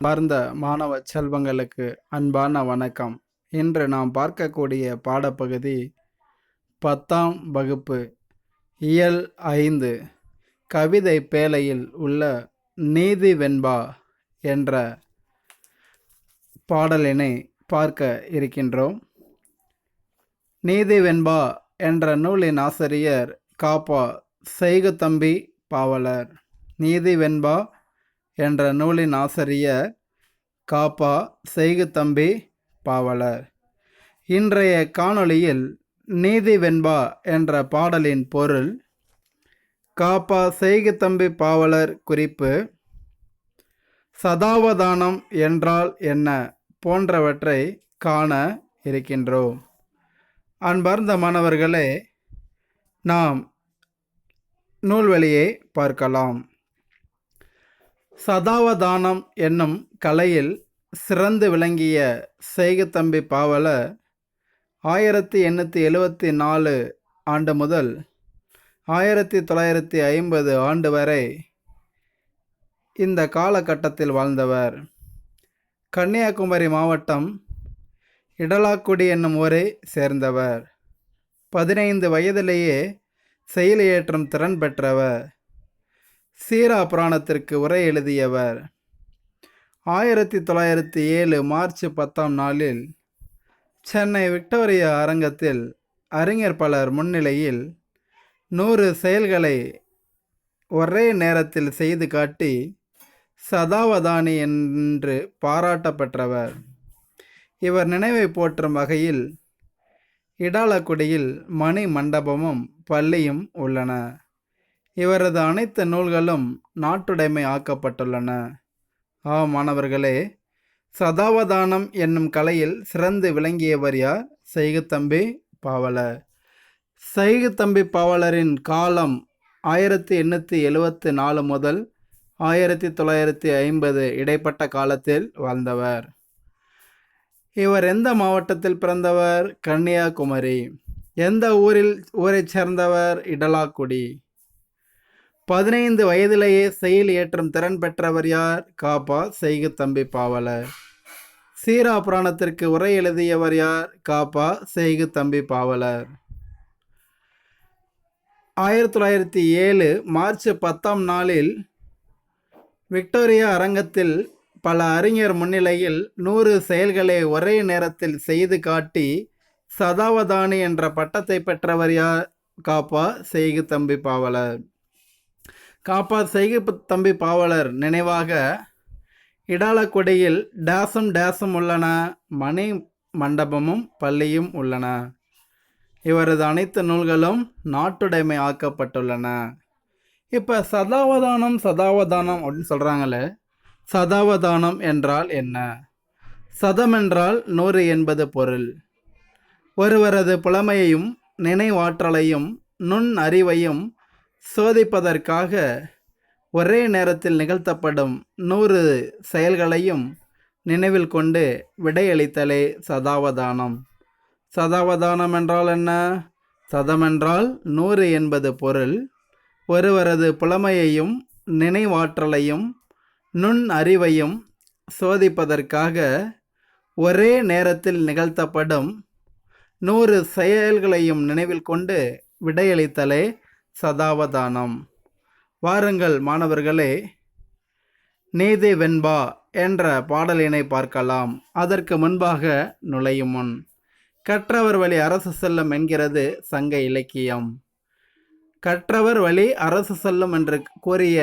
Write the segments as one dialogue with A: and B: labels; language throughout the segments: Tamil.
A: பார்ந்த மாணவ செல்வங்களுக்கு அன்பான வணக்கம். இன்று நாம் பார்க்கக்கூடிய பாடப்பகுதி பத்தாம் வகுப்பு இயல் ஐந்து கவிதை பேலையில் உள்ள நீதி வெண்பா என்ற பாடலினை பார்க்க இருக்கின்றோம். நீதி வெண்பா என்ற நூலின் ஆசிரியர் காப்பா செய்குத்தம்பி பாவலர். நீதி வெண்பா என்ற நூலின் ஆசிரியர் காப்பா செய்குத்தம்பி பாவலர். இன்றைய காணொளியில் நீதி வெண்பா என்ற பாடலின் பொருள் காப்பா செய்குத்தம்பி பாவலர் குறிப்பு சதாவதானம் என்றால் என்ன போன்றவற்றை காண இருக்கின்றோம். அன்பார்ந்த மாணவர்களே நாம் நூல்வெளியை பார்க்கலாம். சதாவதானம் என்னும் கலையில் சிறந்து விளங்கிய செய்குத்தம்பி பாவலர் ஆயிரத்தி எண்ணூற்றி எழுவத்தி நாலு ஆண்டு முதல் ஆயிரத்தி தொள்ளாயிரத்தி ஐம்பது ஆண்டு வரை இந்த காலகட்டத்தில் வாழ்ந்தவர். கன்னியாகுமரி மாவட்டம் இடலாக்குடி என்னும் ஊரை சேர்ந்தவர். பதினைந்து வயதிலேயே செயலியேற்றும் திறன் பெற்றவர். சீரா புராணத்திற்கு உரை எழுதியவர். ஆயிரத்தி தொள்ளாயிரத்தி ஏழு மார்ச் பத்தாம் நாளில் சென்னை விக்டோரியா அரங்கத்தில் அறிஞர் பலர் முன்னிலையில் நூறு செயல்களை ஒரே நேரத்தில் செய்து காட்டி சதாவதானி என்று பாராட்டப்பெற்றவர். இவர் நினைவை போற்றும் வகையில் இடாலக்குடியில் மணி மண்டபமும் பள்ளியும் உள்ளன. இவரது அனைத்து நூல்களும் நாட்டுடைமை ஆக்கப்பட்டுள்ளன. ஆ மாணவர்களே சதாவதானம் என்னும் கலையில் சிறந்து விளங்கியவர் யார்? சைகுத்தம்பி பாவலர். சைகுத்தம்பி பாவலரின் காலம் ஆயிரத்தி எண்ணூற்றி எழுவத்தி நாலு முதல் ஆயிரத்தி தொள்ளாயிரத்தி ஐம்பது இடைப்பட்ட காலத்தில் வாழ்ந்தவர். இவர் எந்த மாவட்டத்தில் பிறந்தவர்? கன்னியாகுமரி. எந்த ஊரில் ஊரைச் சேர்ந்தவர்? இடலாக்குடி. பதினைந்து வயதிலேயே செயல் ஏற்றும் திறன் பெற்றவர் யார்? காப்பா செய்கு தம்பி பாவலர் சீரா புராணத்திற்கு உரை எழுதியவர் யார்? காப்பா செய்கு தம்பி பாவலர் ஆயிரத்தி தொள்ளாயிரத்தி ஏழு மார்ச் பத்தாம் நாளில் விக்டோரியா அரங்கத்தில் பல அறிஞர் முன்னிலையில் நூறு செயல்களை ஒரே நேரத்தில் செய்து காட்டி சதாவதானி என்ற பட்டத்தை பெற்றவர் யார்? காப்பா செய்கு தம்பி பாவலர் காப்பா செய்கு தம்பி பாவலர் நினைவாக இடாலக்குடியில் டேசம் டேசம் உள்ளன மணி மண்டபமும் பள்ளியும் உள்ளன. இவரது அனைத்து நூல்களும் நாட்டுடைமை ஆக்கப்பட்டுள்ளன. இப்போ சதாவதானம் சதாவதானம் அப்படின்னு சொல்கிறாங்களே சதாவதானம் என்றால் என்ன? சதம் என்றால் நூறு என்பது பொருள். ஒருவரது புலமையையும் நினைவாற்றலையும் நுண் அறிவையும் சோதிப்பதற்காக ஒரே நேரத்தில் நிகழ்த்தப்படும் நூறு செயல்களையும் நினைவில் கொண்டு விடையளித்தலே சதாவதானம். சதாவதானம் என்றால் என்ன? சதமென்றால் நூறு என்பது பொருள். ஒருவரது புலமையையும் நினைவாற்றலையும் நுண் அறிவையும் சோதிப்பதற்காக ஒரே நேரத்தில் நிகழ்த்தப்படும் நூறு செயல்களையும் நினைவில் கொண்டு விடையளித்தலே சதாவதானம். வாருங்கள் மாணவர்களே நீதி வெண்பா என்ற பாடலினை பார்க்கலாம். அதற்கு முன்பாக நுழையும் முன் கற்றவர் வழி அரசு செல்லும் என்கிறது சங்க இலக்கியம். கற்றவர் வழி அரசு செல்லும் என்று கூறிய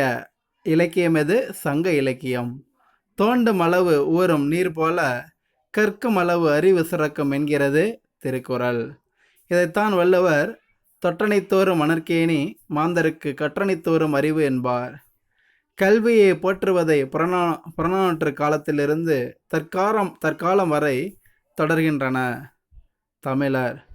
A: இலக்கியம் எது? சங்க இலக்கியம். தோண்டும் அளவு ஊறும் நீர் போல கற்கும் அளவு அறிவு சிறக்கும் என்கிறது திருக்குறள். இதைத்தான் வள்ளுவர் தொட்டனைத்தோறும் மணற்கேணி மாந்தருக்கு கற்றனைத்தோறும் அறிவு என்பார். கல்வியை போற்றுவதை புறநா புறநானூற்று காலத்திலிருந்து தற்காலம் தற்காலம் வரை தொடர்கின்றன. தமிழர்.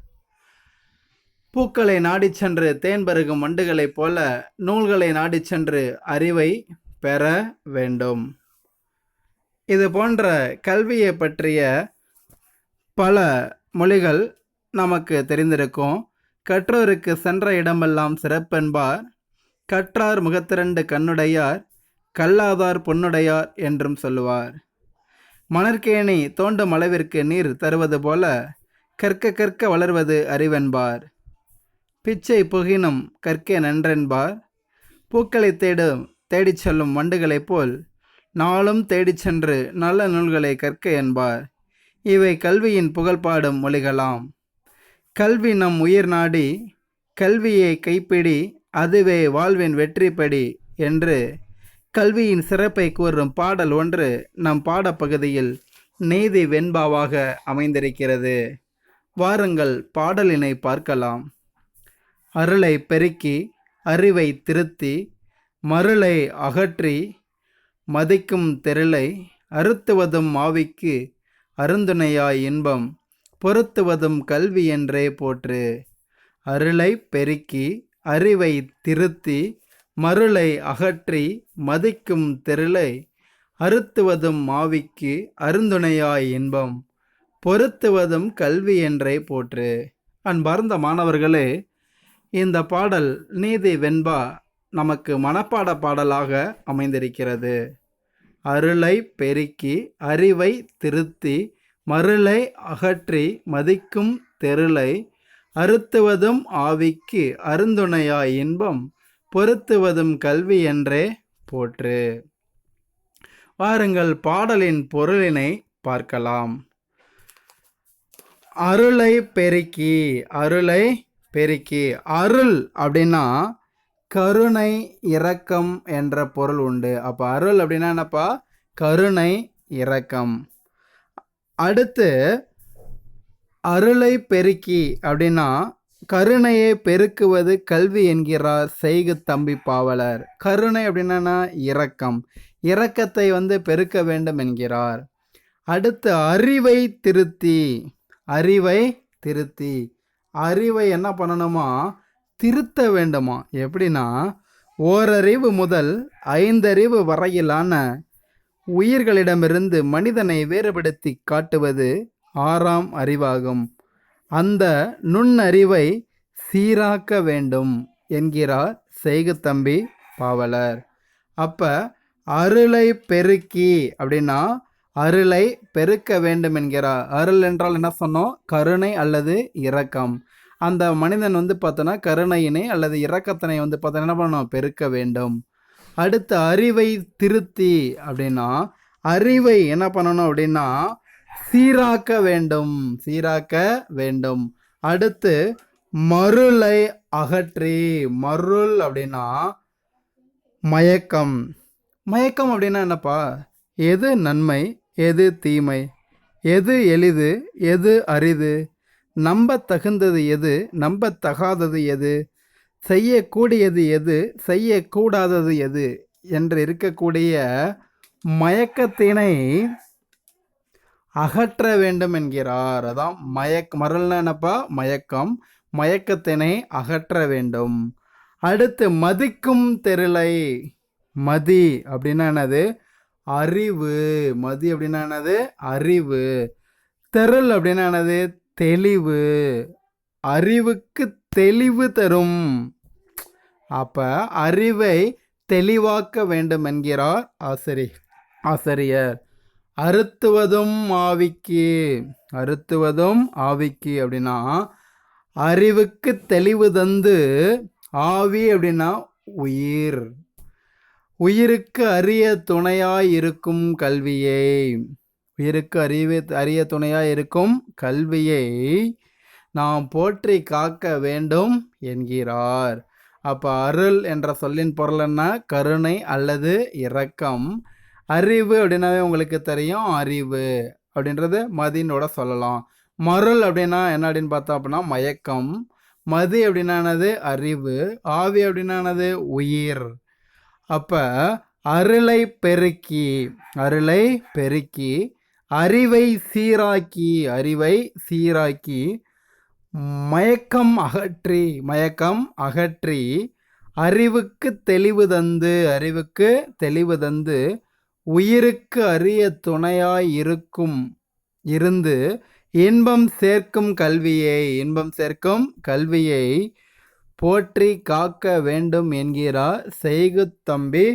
A: பூக்களை நாடிச் சென்று தேன் பருகும் வண்டுகளைப் போல நூல்களை நாடிச் சென்று அறிவை பெற வேண்டும். இது போன்ற கல்வியை பற்றிய பல மொழிகள் நமக்கு தெரிந்திருக்கும். கற்றோருக்கு சென்ற இடமெல்லாம் சிறப்பென்பார். கற்றார் முகத்திரண்டு கண்ணுடையார் கல்லாதார் பொன்னுடையார் என்றும் சொல்லுவார். மணற்கேணி தோண்டும் அளவிற்கு நீர் தருவது போல கற்க கற்க வளர்வது அறிவென்பார். பிச்சை புகினும் கற்கே நன்றென்பார். பூக்களை தேடும் தேடிச் செல்லும் வண்டுகளைப் போல் நாளும் தேடிச் சென்று நல்ல நூல்களை கற்க என்பார். இவை கல்வியின் புகழ்பாடும் மொழிகளாம். கல்வி நம் உயிர் நாடி கல்வியை கைப்பிடி அதுவே வாழ்வின் வெற்றிப்படி என்று கல்வியின் சிறப்பை கூறும் பாடல் ஒன்று நம் பாடப்பகுதியில் நீதி வெண்பாவாக அமைந்திருக்கிறது வாருங்கள் பாடலினை பார்க்கலாம். அருளை பெருக்கி அறிவை திருத்தி மருளை அகற்றி மதிக்கும் தெருளை அறுத்துவதும் மாவிக்கு அருந்துணையாய் இன்பம். பொருத்துவதும் கல்வி என்றே போற்று. அருளை பெருக்கி அறிவை திருத்தி மருளை அகற்றி மதிக்கும் தெருளை அறுத்துவதும் மாவிக்கு அருந்துணையாய் இன்பம். பொருத்துவதும் கல்வி என்றே போற்று. அன்பார்ந்த மாணவர்களே இந்த பாடல் நீதி வெண்பா நமக்கு மனப்பாட பாடலாக அமைந்திருக்கிறது. அருளை பெருக்கி அறிவை திருத்தி மருளை அகற்றி மதிக்கும் தெருளை அறுத்துவதும் ஆவிக்கு அருந்துணையாய் இன்பம் பொருத்துவதும் கல்வி என்றே போற்று. வாருங்கள் பாடலின் பொருளினை பார்க்கலாம். அருளை பெருக்கி அருளை பெருக்கி. அருள் அப்படின்னா கருணை இரக்கம் என்ற பொருள் உண்டு. அப்போ அருள் அப்படின்னா என்னப்பா? கருணை இரக்கம். அடுத்து அருளை பெருக்கி அப்படின்னா கருணையை பெருக்குவது கல்வி என்கிறார் செய்கு தம்பி பாவலர். கருணை அப்படின்னா இரக்கம். இரக்கத்தை வந்து பெருக்க வேண்டும் என்கிறார். அடுத்து அறிவை திருத்தி. அறிவை திருத்தி. அறிவை என்ன பண்ணணுமா? திருத்த வேண்டுமா? எப்படின்னா ஓரறிவு முதல் ஐந்தறிவு வரையிலான உயிர்களிடமிருந்து மனிதனை வேறுபடுத்தி காட்டுவது ஆறாம் அறிவாகும். அந்த நுண்ணறிவை சீராக்க வேண்டும் என்கிறார் செய்குத்தம்பி பாவலர். அப்போ அருளை பெருக்கி அப்படின்னா அருளை பெருக்க வேண்டும் என்கிறார். அருள் என்றால் என்ன சொன்னோம்? கருணை அல்லது இரக்கம். அந்த மனிதன் வந்து பார்த்தோன்னா கருணையினை அல்லது இரக்கத்தினை வந்து பார்த்தோன்னா என்ன பண்ணணும்? பெருக்க வேண்டும். அடுத்து அறிவை திருத்தி அப்படின்னா அறிவை என்ன பண்ணணும் அப்படின்னா சீராக்க வேண்டும் சீராக்க வேண்டும். அடுத்து மருளை அகற்றி மருள் அப்படின்னா மயக்கம். மயக்கம் அப்படின்னா என்னப்பா? எது நன்மை எது தீமை? எது எளிது எது அரிது? நம்ப தகுந்தது எது நம்ப தகாதது எது? செய்யக்கூடியது எது செய்யக்கூடாதது எது என்று இருக்கக்கூடிய மயக்கத்தினை அகற்ற வேண்டும் என்கிறார். அதான் மயக் மரல்னா என்னப்பா? மயக்கம். மயக்கத்தினை அகற்ற வேண்டும். அடுத்து மதிக்கும் தெருளை மதி அப்படின்னா என்னது? அறிவு. மதி அப்படின்னா என்னது? அறிவு. தெருள் அப்படின்னா என்னது? தெளிவு. அறிவுக்கு தெளிவு தரும். அப்ப அறிவை தெளிவாக்க வேண்டும் என்கிறார் ஆசிரியர். ஆசிரியர் அறுத்துவதும் ஆவிக்கு. அறுத்துவதும் ஆவிக்கு அப்படின்னா அறிவுக்கு தெளிவு தந்து ஆவி அப்படின்னா உயிர். உயிருக்கு அரிய துணையாய் இருக்கும் கல்வியை. உயிருக்கு அறிவு அரிய துணையாய் இருக்கும் கல்வியை நாம் போற்றி காக்க வேண்டும் என்கிறார். அப்போ அருள் என்ற சொல்லின் பொருள் என்ன? கருணை அல்லது இரக்கம். அறிவு அப்படின்னாவே உங்களுக்கு தெரியும். அறிவு அப்படின்றது மதினோட சொல்லலாம். மருள் அப்படின்னா என்ன அப்படின்னு பார்த்தோம் அப்படின்னா மயக்கம். மதி அப்படின்னானது அறிவு. ஆவி அப்படின்னானது உயிர். அப்போ அருளை பெருக்கி அருளை பெருக்கி அறிவை சீராக்கி அறிவை சீராக்கி மயக்கம் அகற்றி மயக்கம் அகற்றி அறிவுக்கு தெளிவு தந்து அறிவுக்கு தெளிவு தந்து உயிருக்கு அரிய துணையாய் இருக்கும் இருந்து இன்பம் சேர்க்கும் கல்வியை இன்பம் சேர்க்கும் கல்வியை போற்றி காக்க வேண்டும் என்கிறார் செய்குத்தம்பி